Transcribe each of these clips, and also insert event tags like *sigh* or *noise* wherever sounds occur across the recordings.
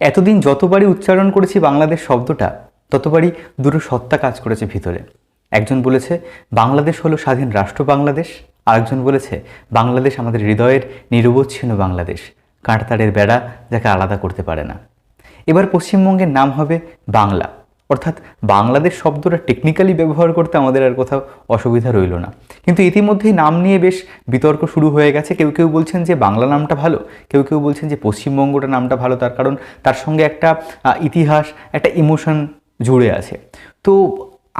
এতদিন যতবারই উচ্চারণ করেছি বাংলাদেশ শব্দটা, ততবারই দুটো সত্তা কাজ করেছে ভিতরে। একজন বলেছে, বাংলাদেশ হলো স্বাধীন রাষ্ট্র বাংলাদেশ। আরেকজন বলেছে, বাংলাদেশ আমাদের হৃদয়ের নিরবচ্ছিন্ন বাংলাদেশ। কাঁটাতারের বেড়া যাকে আলাদা করতে পারে না। এবার পশ্চিমবঙ্গের নাম হবে বাংলা। অর্থাৎ বাংলাদেশ শব্দটা টেকনিক্যালি ব্যবহার করতে আমাদের আর কোথাও অসুবিধা রইল না। কিন্তু ইতিমধ্যেই নাম নিয়ে বেশ বিতর্ক শুরু হয়ে গেছে। কেউ কেউ বলছেন যে বাংলা নামটা ভালো, কেউ কেউ বলছেন যে পশ্চিমবঙ্গটা নামটা ভালো, তার কারণ তার সঙ্গে একটা ইতিহাস, একটা ইমোশন জুড়ে আছে। তো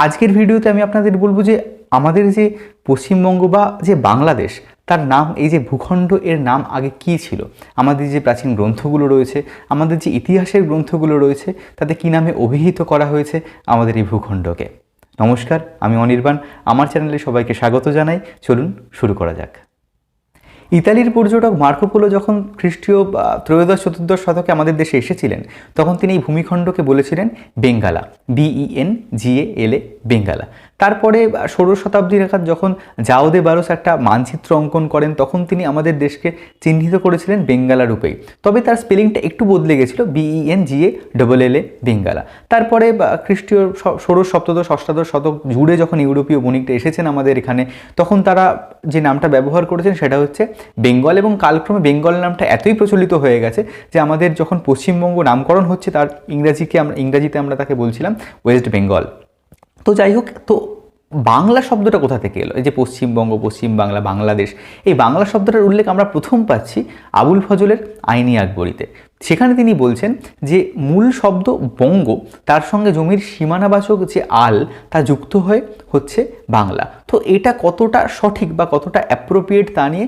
আজকের ভিডিওতে আমি আপনাদের বলব যে আমাদের যে পশ্চিমবঙ্গ বা যে বাংলাদেশ তার নাম, এই যে ভূখণ্ড এর নাম আগে কী ছিল? আমাদের যে প্রাচীন গ্রন্থগুলো রয়েছে, আমাদের যে ইতিহাসের গ্রন্থগুলো রয়েছে, তাতে কী নামে অভিহিত করা হয়েছে আমাদের এই ভূখণ্ডকে? নমস্কার, আমি অনির্বাণ। আমার চ্যানেলে সবাইকে স্বাগত জানাই। চলুন শুরু করা যাক। ইতালির পর্যটক মার্কোপোলো যখন খ্রিস্টীয় ত্রয়োদশ, চতুর্দশ শতকে আমাদের দেশে এসেছিলেন, তখন তিনি এই ভূমিখণ্ডকে বলেছিলেন বেঙ্গালা BEN GA L A Bengala. তারপরে ষোড়শ শতাব্দী নাগাদ যখন জাওদে বারোস একটা মানচিত্র অঙ্কন করেন, তখন তিনি আমাদের দেশকে চিহ্নিত করেছিলেন বেঙ্গালা রূপেই। তবে তার স্পেলিংটা একটু বদলে গেছিল B E N G A double L A Bengala. তারপরে খ্রিস্টীয় ষোড়শ সপ্তদশ, অষ্টাদশ শতক জুড়ে যখন ইউরোপীয় বণিকটা এসেছেন আমাদের এখানে, তখন তারা যে নামটা ব্যবহার করেছেন সেটা হচ্ছে বেঙ্গল, এবং কালক্রমে বেঙ্গল নামটা এতই প্রচলিত হয়ে গেছে যে আমাদের যখন পশ্চিমবঙ্গ নামকরণ হচ্ছে, তার ইংরাজিকে আমরা, ইংরাজিতে আমরা তাকে বলছিলাম ওয়েস্ট বেঙ্গল। তো যাই হোক, তো বাংলা শব্দটা কোথা থেকে এলো? এই যে পশ্চিমবঙ্গ পশ্চিম বাংলা বাংলাদেশ, এই বাংলা শব্দটার উল্লেখ আমরা প্রথম পাচ্ছি আবুল ফজলের আইনি আকবরীতে। সেখানে তিনি বলছেন যে, মূল শব্দ বঙ্গ, তার সঙ্গে জমির সীমানাবাচক যে আল, তা যুক্ত হয়ে হচ্ছে বাংলা। তো এটা কতটা সঠিক বা কতটা অ্যাপ্রোপ্রিয়েট তা নিয়ে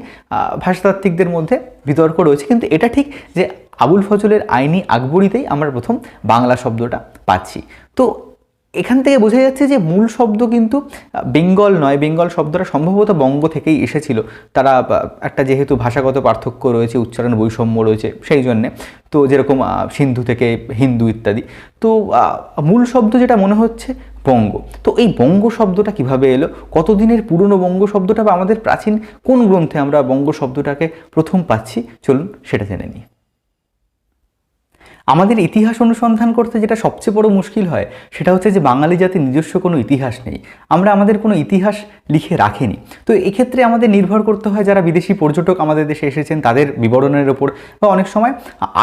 ভাষাতাত্ত্বিকদের মধ্যে বিতর্ক রয়েছে। কিন্তু এটা ঠিক যে, আবুল ফজলের আইনি আকবরীতেই আমরা প্রথম বাংলা শব্দটা পাচ্ছি। তো এখান থেকে বোঝা যাচ্ছে যে মূল শব্দ কিন্তু বেঙ্গল নয়। বেঙ্গল শব্দটা সম্ভবত বঙ্গ থেকেই এসেছিল। তারা একটা যেহেতু ভাষাগত পার্থক্য রয়েছে, উচ্চারণ বৈষম্য রয়েছে সেই জন্যে। তো যেরকম সিন্ধু থেকে হিন্দু ইত্যাদি। তো মূল শব্দ যেটা মনে হচ্ছে বঙ্গ। তো এই বঙ্গ শব্দটা কীভাবে এলো? কতদিনের পুরনো বঙ্গ শব্দটা বা আমাদের প্রাচীন কোন গ্রন্থে আমরা বঙ্গ শব্দটাকে প্রথম পাচ্ছি? চলুন সেটা জেনে নিই। আমাদের ইতিহাস অনুসন্ধান করতে যেটা সবচেয়ে বড় মুশকিল হয়, সেটা হচ্ছে যে বাঙালি জাতির নিজস্ব কোনো ইতিহাস নেই। আমরা আমাদের কোনো ইতিহাস লিখে রাখিনি। তো এক্ষেত্রে আমাদের নির্ভর করতে হয় যারা বিদেশি পর্যটক আমাদের দেশে এসেছেন, তাদের বিবরণের ওপর বা অনেক সময়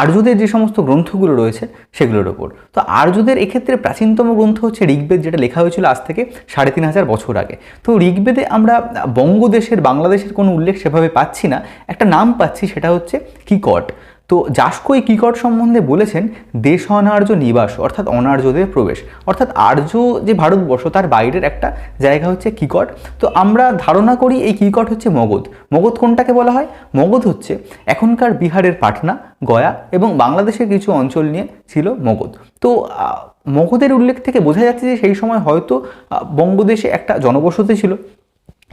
আর্যদের যে সমস্ত গ্রন্থগুলো রয়েছে, সেগুলোর ওপর। তো আর্যদের এক্ষেত্রে প্রাচীনতম গ্রন্থ হচ্ছে ঋগ্বেদ, যেটা লেখা হয়েছিল আজ থেকে সাড়ে তিন হাজার বছর আগে। তো ঋগ্বেদে আমরা বঙ্গদেশের, বাংলাদেশের কোনো উল্লেখ সেভাবে পাচ্ছি না। একটা নাম পাচ্ছি, সেটা হচ্ছে কিকট। তো যাস্কো এই কিকট সম্বন্ধে বলেছেন, দেশ অনার্য নিবাস, অর্থাৎ অনার্যদের প্রবেশ। অর্থাৎ আর্য যে ভারতবর্ষ, তার বাইরের একটা জায়গা হচ্ছে কিকট। তো আমরা ধারণা করি এই কিকট হচ্ছে মগধ। মগধ কোনটাকে বলা হয়? মগধ হচ্ছে এখনকার বিহারের পাটনা, গয়া এবং বাংলাদেশের কিছু অঞ্চল নিয়ে ছিল মগধ। তো মগধের উল্লেখ থেকে বোঝা যাচ্ছে যে সেই সময় হয়তো বঙ্গদেশে একটা জনবসতি ছিল।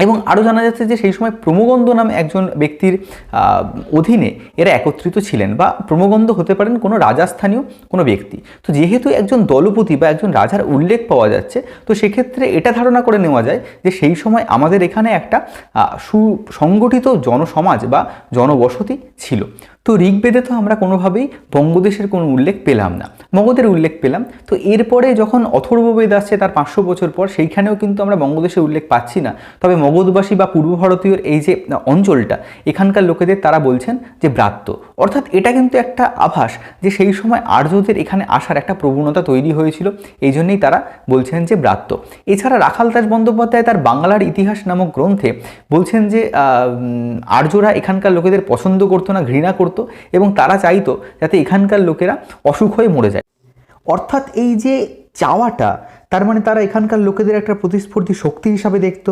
এবং আরও জানা যাচ্ছে যে সেই সময় প্রমোগন্ধ নাম একজন ব্যক্তির অধীনে এরা একত্রিত ছিলেন বা প্রমোগন্ধ হতে পারেন কোনো রাজাস্থানীয় কোনো ব্যক্তি। তো যেহেতু একজন দলপতি বা একজন রাজার উল্লেখ পাওয়া যাচ্ছে, তো সেক্ষেত্রে এটা ধারণা করে নেওয়া যায় যে সেই সময় আমাদের এখানে একটা সুসংগঠিত জনসমাজ বা জনবসতি ছিল। তো ঋগ্বেদে তো আমরা কোনোভাবেই বঙ্গদেশের কোনো উল্লেখ পেলাম না, মগধের উল্লেখ পেলাম। তো এরপরে যখন অথর্ববেদ আসছে তার পাঁচশো বছর পর, সেইখানেও কিন্তু আমরা বঙ্গদেশের উল্লেখ পাচ্ছি না। তবে মগধবাসী বা পূর্ব ভারতীয়র এই যে অঞ্চলটা, এখানকার লোকেদের তারা বলছেন যে ব্রাত্য। অর্থাৎ এটা কিন্তু একটা আভাস যে সেই সময় আর্যদের এখানে আসার একটা প্রবণতা তৈরি হয়েছিল, এই জন্যেই তারা বলছেন যে ব্রাত্য। এছাড়া রাখাল দাস বন্দ্যোপাধ্যায় তার বাংলার ইতিহাস নামক গ্রন্থে বলছেন যে আর্যরা এখানকার লোকেদের পছন্দ করতো না, ঘৃণা করতো এবং তারা চাইতো যাতে এখানকার লোকেরা অসুখ হয়ে মরে যায়। অর্থাৎ এই যে চাওয়াটা, তার মানে তারা এখানকার লোকেদের একটা প্রতিস্ফূর্তি শক্তি হিসাবে দেখত।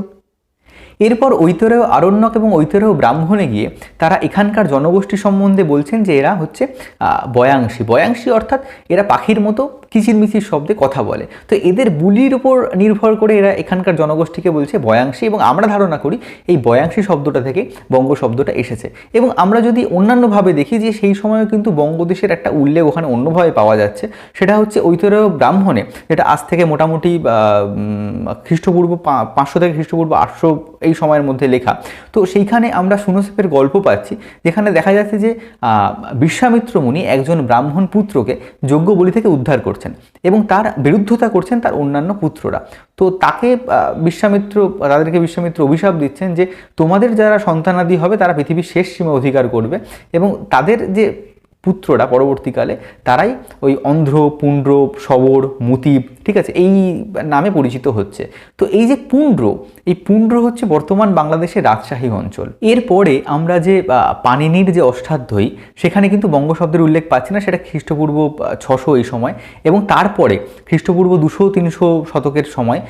এরপর ঐতরেয় আরণ্যক এবং ঐতরেয় ব্রাহ্মণে গিয়ে তারা এখানকার জনগোষ্ঠী সম্বন্ধে বলছেন যে এরা হচ্ছে বয়াংশী। বয়াংশী অর্থাৎ এরা পাখির মতো কিচিরমিচির শব্দে কথা বলে। তো এদের বুলির উপর নির্ভর করে এরা এখানকার জনগোষ্ঠীকে বলছে বয়াংশী এবং আমরা ধারণা করি এই বয়াংশী শব্দটা থেকে বঙ্গ শব্দটা এসেছে। এবং আমরা যদি অন্যান্যভাবে দেখি যে সেই সময়ও কিন্তু বঙ্গদেশের একটা উল্লেখ ওখানে অন্যভাবে পাওয়া যাচ্ছে, সেটা হচ্ছে ঐতরেয় ব্রাহ্মণে, যেটা আজ থেকে মোটামুটি খ্রিস্টপূর্ব পাঁচশো থেকে খ্রিস্টপূর্ব আটশো এই সময়ের মধ্যে লেখা। তো সেইখানে আমরা সুনসেপের গল্প পাচ্ছি, যেখানে দেখা যাচ্ছে যে বিশ্বামিত্র মুনি একজন ব্রাহ্মণ পুত্রকে যজ্ঞ বলি থেকে উদ্ধার করছেন এবং তার বিরুদ্ধতা করছেন তার অন্যান্য পুত্ররা। তো তাকে বিশ্বামিত্র, তাদেরকে বিশ্বামিত্র অভিশাপ দিচ্ছেন যে তোমাদের যারা সন্তানাদি হবে তারা পৃথিবীর শেষ সীমা অধিকার করবে এবং তাদের যে পুত্ররা পরবর্তীকালে তারাই ওই অন্ধ্র পুণ্ড্র শবর মুতিব, ঠিক আছে, এই নামে পরিচিত হচ্ছে। তো এই যে পুণ্ড্র এই পুণ্ড্র হচ্ছে বর্তমান বাংলাদেশের রাজশাহী অঞ্চল। এরপরে আমরা যে পানিনির যে অষ্টাধ্যায়ী, সেখানে কিন্তু বঙ্গ শব্দের উল্লেখ পাচ্ছি না, সেটা খ্রিস্টপূর্ব ছশো এই সময়। এবং তারপরে খ্রিস্টপূর্ব দুশো, তিনশো শতকের সময়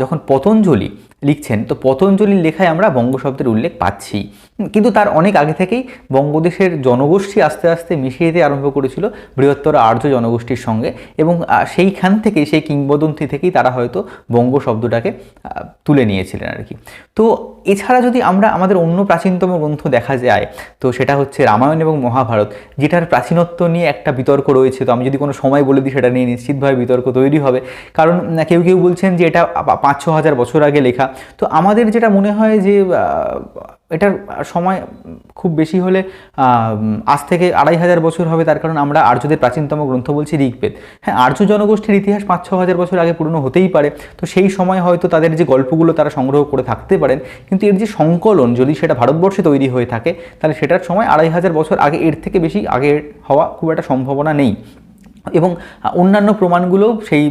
যখন পতঞ্জলি লিখছেন। তো পতঞ্জলির লেখায় আমরা বঙ্গ শব্দের উল্লেখ পাচ্ছি। কিন্তু তার অনেক আগে থেকেই বঙ্গদেশের জনগোষ্ঠী আস্তে আস্তে মিশিয়ে যেতে আরম্ভ করেছিল বৃহত্তর আর্য জনগোষ্ঠীর সঙ্গে এবং সেইখান থেকেই, সেই কিংবদন্তি থেকেই তারা হয়তো বঙ্গ শব্দটাকে তুলে নিয়েছিলেন আর কি। তো এছাড়া যদি আমরা আমাদের অন্য প্রাচীনতম গ্রন্থ দেখা যায়, তো সেটা হচ্ছে রামায়ণ এবং মহাভারত, যেটার প্রাচীনত্ব নিয়ে একটা বিতর্ক রয়েছে। তো আমি যদি কোনো সময় বলে দিই, সেটা নিয়ে নিশ্চিতভাবে বিতর্ক তৈরি হবে। কারণ কেউ কেউ বলছেন যে এটা পাঁচ ছ হাজার বছর আগে লেখা। তো আমাদের যেটা মনে হয় যে এটার সময় খুব বেশি হলে আজ থেকে আড়াই হাজার বছর হবে, তার কারণ আমরা আর্যদের প্রাচীনতম গ্রন্থ বলছি ঋগ্বেদ। হ্যাঁ আর্য জনগোষ্ঠীর ইতিহাস পাঁচ, ছ হাজার বছর আগে পুরনো হতেই পারে, তো সেই সময় হয়তো তাদের যে গল্পগুলো তারা সংগ্রহ করে থাকতে পারেন, কিন্তু এর যে সংকলন যদি সেটা ভারতবর্ষে তৈরি হয়ে থাকে, তাহলে সেটার সময় আড়াই হাজার বছর আগে এর থেকে বেশি আগে হওয়া খুব একটা সম্ভাবনা নেই। এবং অন্যান্য প্রমাণগুলো সেই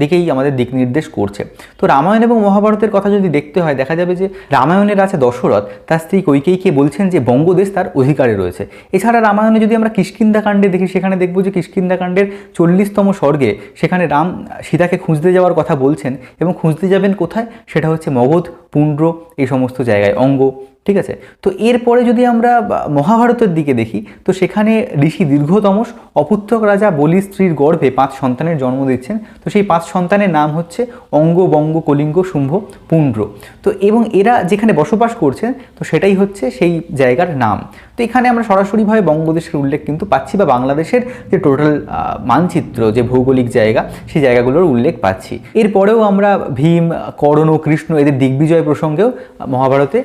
দিকেই আমাদের দিক নির্দেশ করছে। তো রামায়ণ এবং মহাভারতের কথা যদি দেখতে হয়, দেখা যাবে যে রামায়ণের আছে দশরথ, তার স্ত্রী কৈকেয়ীকে বলছেন যে বঙ্গদেশ তার অধিকারে রয়েছে। এছাড়া রামায়ণে যদি আমরা কিষ্কিন্দা কাণ্ডে দেখি, সেখানে দেখব যে কিষ্কিন্দা কাণ্ডের চল্লিশতম স্বর্গে সেখানে রাম সীতাকে খুঁজতে যাওয়ার কথা বলছেন এবং খুঁজতে যাবেন কোথায়? সেটা হচ্ছে মগধ পুণ্ড্র এই সমস্ত জায়গায় অঙ্গ, ঠিক আছে? তো এরপরে যদি আমরা মহাভারতের দিকে দেখি, তো সেখানে ঋষি দীর্ঘতমস অপুত্রক রাজা বলি স্ত্রীর গর্ভে পাঁচ সন্তানের জন্ম দিচ্ছেন। তো সেই পাঁচ সন্তানের নাম হচ্ছে অঙ্গ, বঙ্গ, কলিঙ্গ, শুম্ভ পুণ্ড্র তো এবং এরা যেখানে বসবাস করছেন, তো সেটাই হচ্ছে সেই জায়গার নাম। তো এখানে আমরা সরাসরিভাবে বঙ্গদেশের উল্লেখ কিন্তু পাচ্ছি, বা বাংলাদেশের যে টোটাল মানচিত্র, যে ভৌগোলিক জায়গা, সেই জায়গাগুলোর উল্লেখ পাচ্ছি। এরপরেও আমরা ভীম, কর্ণ, কৃষ্ণ, এদের দিগ্বিজয় প্রসঙ্গেও মহাভারতে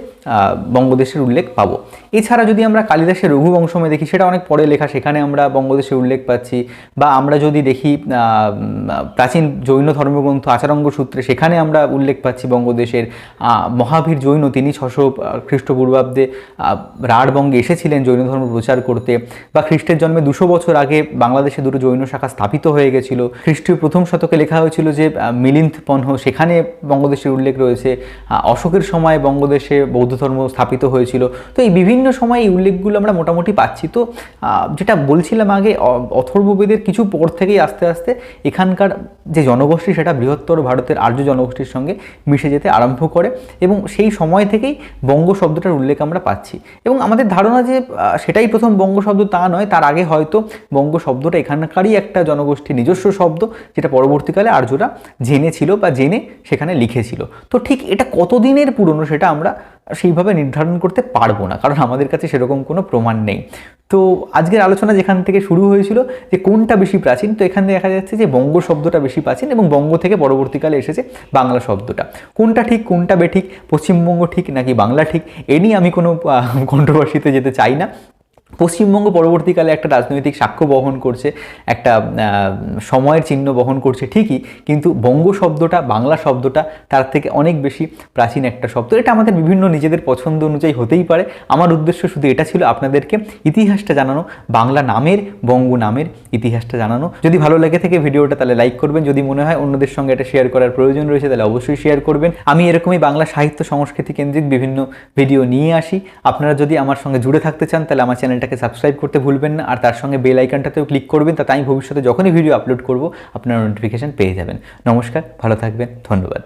বঙ্গদেশের উল্লেখ পাবো। এছাড়া যদি আমরা কালিদাসের রঘু রঘুবংশমে দেখি, সেটা অনেক পরে লেখা, সেখানে আমরা বঙ্গদেশের উল্লেখ পাচ্ছি। বা আমরা যদি দেখি প্রাচীন জৈন ধর্মগ্রন্থ আচারঙ্গ সূত্রে, সেখানে আমরা উল্লেখ পাচ্ছি বঙ্গদেশের মহাবীর জৈন, তিনি ছশো খ্রিস্টপূর্বাব্দে রাঢ়বঙ্গে এসেছিলেন জৈন ধর্ম প্রচার করতে। বা খ্রিস্টের জন্মে দুশো বছর আগে বাংলাদেশে দুটো জৈন শাখা স্থাপিত হয়ে গেছিল। খ্রিস্টীয় প্রথম শতকে লেখা হয়েছিল যে মিলিন্দ পন্হ, সেখানে বঙ্গদেশের উল্লেখ রয়েছে। অশোকের সময় বঙ্গদেশে বৌদ্ধ ধর্ম স্থাপিত হয়েছিল। তো এই বিভিন্ন সময় এই উল্লেখগুলো আমরা মোটামুটি পাচ্ছি। তো যেটা বলছিলাম আগে অথর্ববেদের কিছু পর থেকেই আস্তে আস্তে এখানকার যে জনগোষ্ঠী, সেটা বৃহত্তর ভারতের আর্য জনগোষ্ঠীর সঙ্গে মিশে যেতে আরম্ভ করে এবং সেই সময় থেকেই বঙ্গ শব্দটার উল্লেখ আমরা পাচ্ছি। এবং আমাদের ধারণা যে সেটাই প্রথম বঙ্গ শব্দ তা নয়, তার আগে হয়তো বঙ্গ শব্দটা এখানকারই একটা জনগোষ্ঠীর নিজস্ব শব্দ, যেটা পরবর্তীকালে আর্যরা জেনেছিল বা জেনে সেখানে লিখেছিল। তো ঠিক এটা কতদিনের পুরনো সেটা আমরা সেইভাবে নির্ধারণ করতে পারব না, কারণ আমাদের কাছে সেরকম কোনো প্রমাণ নেই। তো আজকের আলোচনা যেখান থেকে শুরু হয়েছিল যে কোনটা বেশি প্রাচীন, তো এখানে দেখা যাচ্ছে যে বঙ্গ শব্দটা বেশি প্রাচীন এবং বঙ্গ থেকে পরবর্তীকালে এসেছে বাংলা শব্দটা। কোনটা ঠিক, কোনটা বে ঠিক, পশ্চিমবঙ্গ ঠিক নাকি বাংলা ঠিক, এ নিয়ে আমি কোনো কন্ট্রোভার্সিতে *laughs* যেতে চাই না। পশ্চিমবঙ্গ পরবর্তীকালে একটা রাজনৈতিক সাক্ষ্য বহন করছে, একটা সময়ের চিহ্ন বহন করছে ঠিকই, কিন্তু বঙ্গ শব্দটা, বাংলা শব্দটা তার থেকে অনেক বেশি প্রাচীন একটা শব্দ। এটা আমাদের বিভিন্ন নিজেদের পছন্দ অনুযায়ী হতেই পারে। আমার উদ্দেশ্য শুধু এটা ছিল আপনাদেরকে ইতিহাসটা জানানো, বাংলা নামের, বঙ্গ নামের ইতিহাসটা জানানো। যদি ভালো লেগে থেকে ভিডিওটা তাহলে লাইক করবেন, যদি মনে হয় অন্যদের সঙ্গে এটা শেয়ার করার প্রয়োজন রয়েছে তাহলে অবশ্যই শেয়ার করবেন। আমি এরকমই বাংলা সাহিত্য সংস্কৃতি কেন্দ্রিক বিভিন্ন ভিডিও নিয়ে আসি। আপনারা যদি আমার সঙ্গে জুড়ে থাকতে চান তাহলে আমার চ্যানেলটাকে সাবস্ক্রাইব করতে ভুলবেন না, আর তার সঙ্গে বেল আইকনটাতেও ক্লিক করবেন তাতে আমি ভবিষ্যতে যখনই ভিডিও আপলোড করব, আপনারা নোটিফিকেশন পেয়ে যাবেন। নমস্কার, ভালো থাকবেন, ধন্যবাদ।